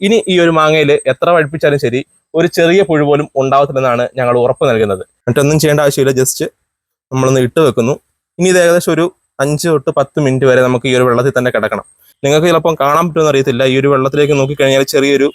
ഇനി ഈ ഒരു മാങ്ങയിൽ എത്ര പഴുപ്പിച്ചാലും ശരി ഒരു ചെറിയ പുഴു പോലും ഉണ്ടാവത്തില്ലെന്നാണ് ഞങ്ങൾ ഉറപ്പ് നൽകുന്നത്. മറ്റൊന്നും ചെയ്യേണ്ട ആവശ്യമില്ല ജസ്റ്റ് നമ്മളൊന്ന് ഇട്ട് വെക്കുന്നു. ഇനി ഇത് ഏകദേശം ഒരു അഞ്ച് തൊട്ട് പത്ത് മിനിറ്റ് വരെ നമുക്ക് ഈ ഒരു വെള്ളത്തിൽ തന്നെ കിടക്കണം. നിങ്ങൾക്ക് ചിലപ്പം കാണാൻ പറ്റുമെന്ന് അറിയത്തില്ല ഈ ഒരു വെള്ളത്തിലേക്ക് നോക്കിക്കഴിഞ്ഞാൽ ചെറിയൊരു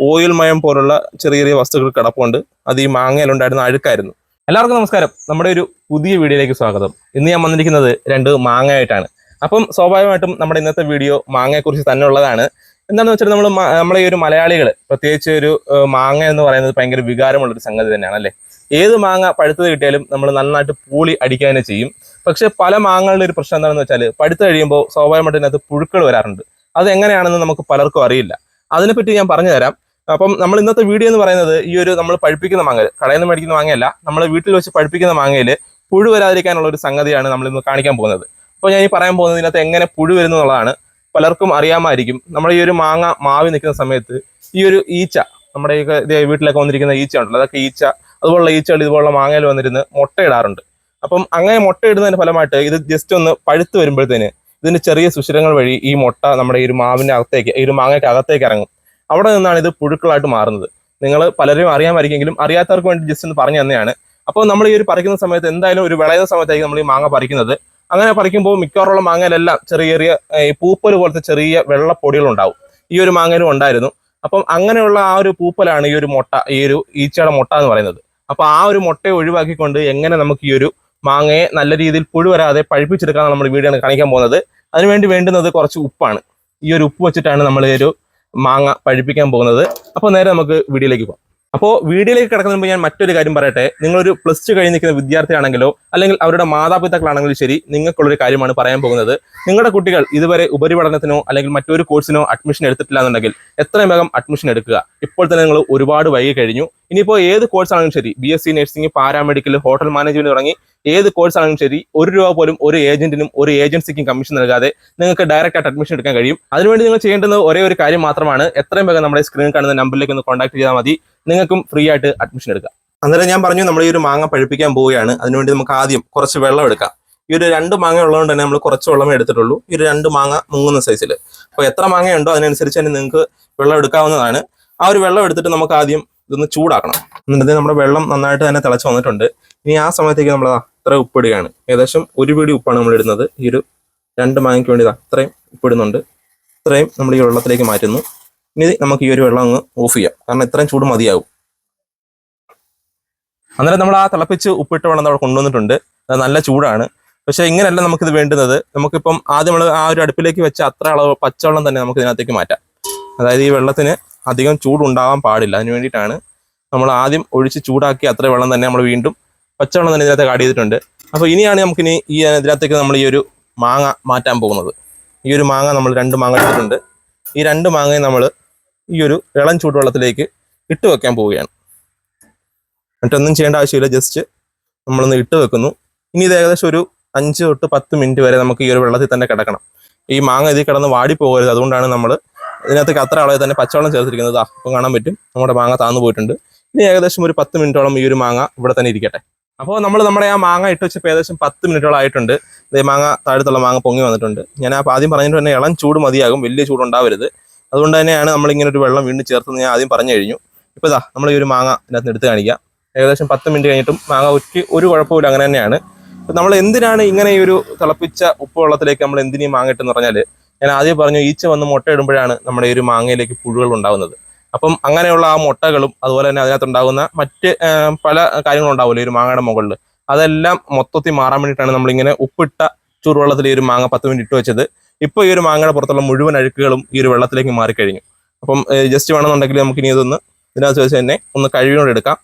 ഓയിൽ മയം പോലുള്ള ചെറിയ ചെറിയ വസ്തുക്കൾ കിടപ്പുണ്ട്. അത് ഈ മാങ്ങയിലുണ്ടായിരുന്ന അഴുക്കായിരുന്നു. എല്ലാവർക്കും നമസ്കാരം. നമ്മുടെ ഒരു പുതിയ വീഡിയോയിലേക്ക് സ്വാഗതം. ഇന്ന് ഞാൻ വന്നിരിക്കുന്നത് രണ്ട് മാങ്ങയായിട്ടാണ്. അപ്പം സ്വാഭാവികമായിട്ടും നമ്മുടെ ഇന്നത്തെ വീഡിയോ മാങ്ങയെക്കുറിച്ച് തന്നെ ഉള്ളതാണ്. എന്താണെന്ന് വെച്ചാൽ നമ്മൾ നമ്മളെ ഈ ഒരു മലയാളികൾ പ്രത്യേകിച്ച് ഒരു മാങ്ങ എന്ന് പറയുന്നത് ഭയങ്കര വികാരമുള്ള ഒരു സംഗതി തന്നെയാണ് അല്ലേ ഏത് മാങ്ങ പഴുത്തത് കിട്ടിയാലും നമ്മൾ നന്നായിട്ട് പൂളി അടിക്കാൻ ചെയ്യും. പക്ഷേ പല മാങ്ങകളുടെ ഒരു പ്രശ്നം എന്താണെന്ന് വെച്ചാൽ പഴുത്ത് കഴിയുമ്പോൾ സ്വാഭാവികമായിട്ട് അതിനകത്ത് പുഴുക്കൾ വരാറുണ്ട്. അത് എങ്ങനെയാണെന്ന് നമുക്ക് പലർക്കും അറിയില്ല. അതിനെപ്പറ്റി ഞാൻ പറഞ്ഞു തരാം. അപ്പം നമ്മൾ ഇന്നത്തെ വീഡിയോ എന്ന് പറയുന്നത് ഈ ഒരു നമ്മൾ പഴുപ്പിക്കുന്ന മാങ്ങ കടയിൽ നിന്ന് മേടിക്കുന്ന മാങ്ങയല്ല നമ്മൾ വീട്ടിൽ വെച്ച് പഴുപ്പിക്കുന്ന മാങ്ങയിൽ പുഴു വരാതിരിക്കാനുള്ള ഒരു സംഗതിയാണ് നമ്മൾ ഇന്ന് കാണിക്കാൻ പോകുന്നത്. അപ്പോൾ ഞാൻ ഈ പറയാൻ പോകുന്നത് ഇതിനകത്ത് എങ്ങനെ പുഴു വരുന്നു എന്നുള്ളതാണ്. പലർക്കും അറിയാമായിരിക്കും. നമ്മുടെ ഈ ഒരു മാങ്ങ മാവി നിൽക്കുന്ന സമയത്ത് ഈ ഒരു ഈച്ച നമ്മുടെ ഈ വീട്ടിലൊക്കെ വന്നിരിക്കുന്ന ഈച്ച ഉണ്ടല്ലോ അതൊക്കെ ഈച്ച അതുപോലുള്ള ഈച്ചകൾ ഇതുപോലുള്ള മാങ്ങയിൽ വന്നിരുന്ന് മുട്ടയിടാറുണ്ട് അപ്പം അങ്ങനെ മുട്ടയിടുന്നതിന്റെ ഫലമായിട്ട് ഇത് ജസ്റ്റ് ഒന്ന് പഴുത്ത് വരുമ്പോഴത്തേന് ഇതിന്റെ ചെറിയ സുഷിരങ്ങൾ വഴി ഈ മുട്ട നമ്മുടെ ഈ ഒരു മാവിന്റെ അകത്തേക്ക് ഈ ഒരു മാങ്ങയ്ക്ക് അകത്തേക്ക് ഇറങ്ങും. അവിടെ നിന്നാണ് ഇത് പുഴുക്കളായിട്ട് മാറുന്നത്. നിങ്ങൾ പലരും അറിയാമായിരിക്കെങ്കിലും അറിയാത്തവർക്ക് വേണ്ടി ജസ്റ്റ് ഒന്ന് പറഞ്ഞു തന്നെയാണ്. അപ്പോൾ നമ്മൾ ഈ ഒരു പറിക്കുന്ന സമയത്ത് എന്തായാലും ഒരു വിളയുന്ന സമയത്തായിരിക്കും നമ്മൾ ഈ മാങ്ങ പറിക്കുന്നത്. അങ്ങനെ പറിക്കുമ്പോൾ മിക്കവാറുള്ള മാങ്ങയിലെല്ലാം ചെറിയ ചെറിയ ഈ പൂപ്പൽ പോലത്തെ ചെറിയ വെള്ളപ്പൊടികൾ ഉണ്ടാവും. ഈ ഒരു മാങ്ങയിലും ഉണ്ടായിരുന്നു. അപ്പം അങ്ങനെയുള്ള ആ ഒരു പൂപ്പലാണ് ഈ ഒരു മുട്ട ഈ ഒരു ഈച്ചയുടെ മുട്ട എന്ന് പറയുന്നത്. അപ്പോൾ ആ ഒരു മുട്ടയെ ഒഴിവാക്കിക്കൊണ്ട് എങ്ങനെ നമുക്ക് ഈ ഒരു മാങ്ങയെ നല്ല രീതിയിൽ പുഴു വരാതെ പഴുപ്പിച്ചെടുക്കാൻ നമ്മൾ വീഡിയോ കാണിക്കാൻ പോകുന്നത്. അതിനുവേണ്ടി വേണ്ടുന്നത് കുറച്ച് ഉപ്പാണ്. ഈ ഒരു ഉപ്പ് വെച്ചിട്ടാണ് നമ്മൾ ഈ ഒരു മാങ്ങ പഴുപ്പിക്കാൻ പോകുന്നത്. അപ്പോൾ നേരെ നമുക്ക് വീഡിയോയിലേക്ക് പോകാം. അപ്പോൾ വീഡിയോയിലേക്ക് കിടക്കുന്നതിന് മുമ്പ് ഞാൻ മറ്റൊരു കാര്യം പറയട്ടെ. നിങ്ങളൊരു പ്ലസ് ടു കഴിഞ്ഞ് നിൽക്കുന്ന വിദ്യാർത്ഥിയാണെങ്കിലോ അല്ലെങ്കിൽ അവരുടെ മാതാപിതാക്കളാണെങ്കിലും ശരി നിങ്ങൾക്കുള്ളൊരു കാര്യമാണ് പറയാൻ പോകുന്നത്. നിങ്ങളുടെ കുട്ടികൾ ഇതുവരെ ഉപരിപഠനത്തിനോ അല്ലെങ്കിൽ മറ്റൊരു കോഴ്സിനോ അഡ്മിഷൻ എടുത്തിട്ടില്ല എന്നുണ്ടെങ്കിൽ എത്രയും വേഗം അഡ്മിഷൻ എടുക്കുക? ഇപ്പോൾ തന്നെ നിങ്ങൾ ഒരുപാട് വൈകി കഴിഞ്ഞു. ഇനിയിപ്പോൾ ഏത് കോഴ്സാണെങ്കിലും ശരി B S C nursing paramedical hotel management തുടങ്ങി ഏത് കോഴ്സ് ആണെങ്കിലും ശരി ഒരു രൂപ പോലും ഒരു ഏജന്റിനും ഒരു ഏജൻസിക്കും കമ്മീഷൻ നൽകാതെ നിങ്ങൾക്ക് ഡയറക്റ്റ് ആയിട്ട് അഡ്മിഷൻ എടുക്കാൻ കഴിയും. അതിനുവേണ്ടി നിങ്ങൾ ചെയ്യേണ്ടത് ഒരേ ഒരു കാര്യം മാത്രമാണ്. എത്രയും വേഗം നമ്മുടെ സ്ക്രീനിൽ കാണുന്ന നമ്പറിലേക്ക് ഒന്ന് കോൺടാക്ട് ചെയ്താൽ മതി. നിങ്ങൾക്കും ഫ്രീ ആയിട്ട് അഡ്മിഷൻ എടുക്കാം. അന്നേരം ഞാൻ പറഞ്ഞു നമ്മൾ ഈ ഒരു മാങ്ങ പഴുപ്പിക്കാൻ പോവുകയാണ്. അതിനുവേണ്ടി നമുക്ക് ആദ്യം കുറച്ച് വെള്ളം എടുക്കാം. ഈ ഒരു രണ്ട് മാങ്ങ ഉള്ളതുകൊണ്ട് തന്നെ നമ്മൾ കുറച്ച് വെള്ളമേ എടുത്തിട്ടുള്ളൂ. ഈ ഒരു രണ്ട് മാങ്ങ മുങ്ങുന്ന സൈസിൽ അപ്പോൾ എത്ര മാങ്ങയുണ്ടോ അതിനനുസരിച്ച് തന്നെ നിങ്ങൾക്ക് വെള്ളം എടുക്കാവുന്നതാണ്. ആ ഒരു വെള്ളം എടുത്തിട്ട് നമുക്ക് ആദ്യം ഇതൊന്ന് ചൂടാക്കണം. എന്നിട്ട് നമ്മുടെ വെള്ളം നന്നായിട്ട് തന്നെ തിളച്ച് വന്നിട്ടുണ്ട്. ഇനി ആ സമയത്തേക്ക് നമ്മൾ അത്ര ഉപ്പിടുകയാണ് ഏകദേശം ഒരു പിടി ഉപ്പാണ് നമ്മൾ ഇടുന്നത്. ഈ ഒരു രണ്ട് മാങ്ങയ്ക്ക് വേണ്ടി അത്രയും ഉപ്പിടുന്നുണ്ട് ഇത്രയും നമ്മൾ ഈ വെള്ളത്തിലേക്ക് മാറ്റുന്നു. ഇനി നമുക്ക് ഈ ഒരു വെള്ളം അങ്ങ് ഓഫ് ചെയ്യാം. കാരണം ഇത്രയും ചൂട് മതിയാവും. അന്നേരം നമ്മൾ ആ തിളപ്പിച്ച് ഉപ്പിട്ട വെള്ളം നമ്മൾ കൊണ്ടുവന്നിട്ടുണ്ട്. അത് നല്ല ചൂടാണ്. പക്ഷെ ഇങ്ങനെയല്ല നമുക്കിത് വേണ്ടുന്നത്. നമുക്കിപ്പം ആദ്യം നമ്മൾ ആ ഒരു അടുപ്പിലേക്ക് വെച്ച അത്ര അളവ് പച്ചവെള്ളം തന്നെ നമുക്ക് ഇതിനകത്തേക്ക് മാറ്റാം. അതായത് ഈ വെള്ളത്തിന് അധികം ചൂടുണ്ടാവാൻ പാടില്ല. അതിന് വേണ്ടിയിട്ടാണ് നമ്മൾ ആദ്യം ഒഴിച്ച് ചൂടാക്കി അത്ര വെള്ളം തന്നെ നമ്മൾ വീണ്ടും പച്ചവെള്ളം തന്നെ ഇതിനകത്ത് ആഡ് ചെയ്തിട്ടുണ്ട്. അപ്പോൾ ഇനിയാണ് നമുക്കിനി ഈ ഇതിനകത്തേക്ക് നമ്മൾ ഈ ഒരു മാങ്ങ മാറ്റാൻ പോകുന്നത്. ഈ ഒരു മാങ്ങ നമ്മൾ രണ്ട് മാങ്ങ എടുത്തിട്ടുണ്ട്. ഈ രണ്ട് മാങ്ങയും നമ്മൾ ഈ ഒരു ഇളം ചൂടുവെള്ളത്തിലേക്ക് ഇട്ട് വെക്കാൻ പോവുകയാണ്. മറ്റൊന്നും ചെയ്യേണ്ട ആവശ്യമില്ല ജസ്റ്റ് നമ്മളൊന്ന് ഇട്ട് വെക്കുന്നു. ഇനി ഇത് ഏകദേശം ഒരു അഞ്ച് തൊട്ട് പത്ത് മിനിറ്റ് വരെ നമുക്ക് ഈ ഒരു വെള്ളത്തിൽ തന്നെ കിടക്കണം. ഈ മാങ്ങ ഇതിൽ കിടന്ന് വാടി പോകരുത്. അതുകൊണ്ടാണ് നമ്മൾ ഇതിനകത്തേക്ക് അത്ര അളവിൽ തന്നെ പച്ചവെള്ളം ചേർത്തിരിക്കുന്നത്. അപ്പം കാണാൻ പറ്റും. നമ്മുടെ മാങ്ങ താന്നു പോയിട്ടുണ്ട്. ഇനി ഏകദേശം ഒരു പത്ത് മിനിറ്റോളം ഈ ഒരു മാങ്ങ ഇവിടെ തന്നെ ഇരിക്കട്ടെ. അപ്പോൾ നമ്മൾ നമ്മുടെ ആ മാങ്ങ ഇട്ട് വെച്ചപ്പോൾ ഏകദേശം പത്ത് മിനിറ്റോളം ആയിട്ടുണ്ട്. ഇതേ മാങ്ങ താഴത്തുള്ള മാങ്ങ പൊങ്ങി വന്നിട്ടുണ്ട്. ഞാൻ ആദ്യം പറഞ്ഞിട്ട് തന്നെ ഇളം ചൂട് മതിയാകും. വലിയ ചൂടുണ്ടാവരുത്. അതുകൊണ്ട് തന്നെയാണ് നമ്മൾ ഇങ്ങനെ ഒരു വെള്ളം വീണ്ടും ചേർത്തെന്ന് ഞാൻ ആദ്യം പറഞ്ഞു കഴിഞ്ഞു. ഇപ്പോൾ ഇതാ നമ്മൾ ഈ ഒരു മാങ്ങ ഇതിനകത്ത് എടുത്ത് കാണിക്കാം. ഏകദേശം പത്ത് മിനിറ്റ് കഴിഞ്ഞിട്ടും മാങ്ങ ഒറ്റ ഒരു കുഴപ്പമില്ല അങ്ങനെ തന്നെയാണ്. ഇപ്പം നമ്മൾ എന്തിനാണ് ഇങ്ങനെ ഈ ഒരു തിളപ്പിച്ച ഉപ്പ് വെള്ളത്തിലേക്ക് നമ്മൾ എന്തിനീ മാങ്ങ ഇട്ടെന്ന് പറഞ്ഞാൽ ഞാൻ ആദ്യം പറഞ്ഞു ഈച്ച വന്ന് മുട്ട ഇടുമ്പോഴാണ് നമ്മുടെ ഈ ഒരു മാങ്ങയിലേക്ക് പുഴുകൾ ഉണ്ടാകുന്നത് അപ്പം അങ്ങനെയുള്ള ആ മുട്ടകളും അതുപോലെ തന്നെ അതിനകത്ത് ഉണ്ടാകുന്ന മറ്റ് പല കാര്യങ്ങളും ഈ ഒരു മാങ്ങയുടെ മുകളിൽ. അതെല്ലാം മൊത്തത്തിൽ മാറാൻ വേണ്ടിയിട്ടാണ് നമ്മളിങ്ങനെ ഉപ്പിട്ട ചൂടുവെള്ളത്തിൽ ഈ ഒരു മാങ്ങ പത്ത് മിനിറ്റ് ഇട്ട് വെച്ചത്. ഇപ്പോൾ ഈ ഒരു മാങ്ങയുടെ പുറത്തുള്ള മുഴുവൻ അഴുക്കുകളും ഈ ഒരു വെള്ളത്തിലേക്ക് മാറിക്കഴിഞ്ഞു. അപ്പം ജസ്റ്റ് വേണമെന്നുണ്ടെങ്കിൽ നമുക്ക് ഇനി ഇതൊന്ന് ഇതിനകത്ത് വെച്ച് തന്നെ ഒന്ന് കഴുകിയോടെ എടുക്കാം.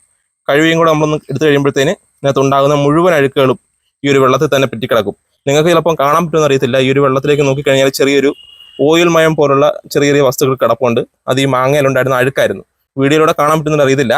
കഴുകിയും കൂടെ നമ്മളൊന്ന് എടുത്തു കഴിയുമ്പോഴത്തേന് ഇതിനകത്ത് ഉണ്ടാകുന്ന മുഴുവൻ അഴുക്കുകളും ഈ ഒരു വെള്ളത്തിൽ തന്നെ പറ്റിക്കിടക്കും. നിങ്ങൾക്ക് ചിലപ്പം കാണാൻ പറ്റുമെന്ന് അറിയത്തില്ല. ഈ ഒരു വെള്ളത്തിലേക്ക് നോക്കിക്കഴിഞ്ഞാൽ ചെറിയൊരു ഓയിൽ മയം പോലുള്ള ചെറിയ ചെറിയ വസ്തുക്കൾ കിടപ്പുണ്ട്. അത് ഈ മാങ്ങയിലുണ്ടായിരുന്ന അഴുക്കായിരുന്നു. വീഡിയോയിലൂടെ കാണാൻ പറ്റുമെന്ന് അറിയത്തില്ല.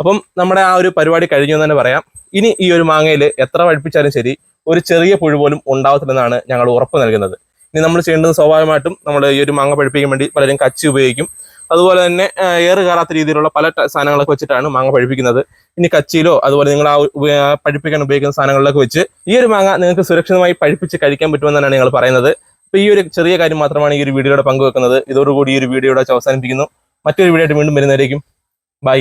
അപ്പം നമ്മുടെ ആ ഒരു പരിപാടി കഴിഞ്ഞു എന്ന് തന്നെ പറയാം. ഇനി ഈ ഒരു മാങ്ങയിൽ എത്ര പഴുപ്പിച്ചാലും ശരി ഒരു ചെറിയ പുഴു പോലും ഉണ്ടാവത്തില്ലെന്നാണ് ഞങ്ങൾ ഉറപ്പ് നൽകുന്നത്. ഇനി നമ്മൾ ചെയ്യേണ്ടത് സ്വാഭാവികമായിട്ടും നമ്മൾ ഈ ഒരു മാങ്ങ പഴുപ്പിക്കാൻ വേണ്ടി പലരും കച്ചി ഉപയോഗിക്കും. അതുപോലെ തന്നെ ഏറ് കയറാത്ത രീതിയിലുള്ള പല സാധനങ്ങളൊക്കെ വെച്ചിട്ടാണ് മാങ്ങ പഴിപ്പിക്കുന്നത്. ഇനി കച്ചിയിലോ അതുപോലെ നിങ്ങൾ ആ പഴുപ്പിക്കാൻ ഉപയോഗിക്കുന്ന സാധനങ്ങളിലൊക്കെ വെച്ച് ഈ ഒരു മാങ്ങ നിങ്ങൾക്ക് സുരക്ഷിതമായി പഴിപ്പിച്ച് കഴിക്കാൻ പറ്റുമെന്നാണ് ഞങ്ങൾ പറയുന്നത്. അപ്പോൾ ഈ ഒരു ചെറിയ കാര്യം മാത്രമാണ് ഈ ഒരു വീഡിയോയുടെ പങ്കുവെക്കുന്നത്. ഇതോടുകൂടി ഈ ഒരു വീഡിയോയുടെ അവസാനിപ്പിക്കുന്നു. മറ്റൊരു വീഡിയോ ആയിട്ട് വീണ്ടും വരുന്നതായിരിക്കും ബൈ.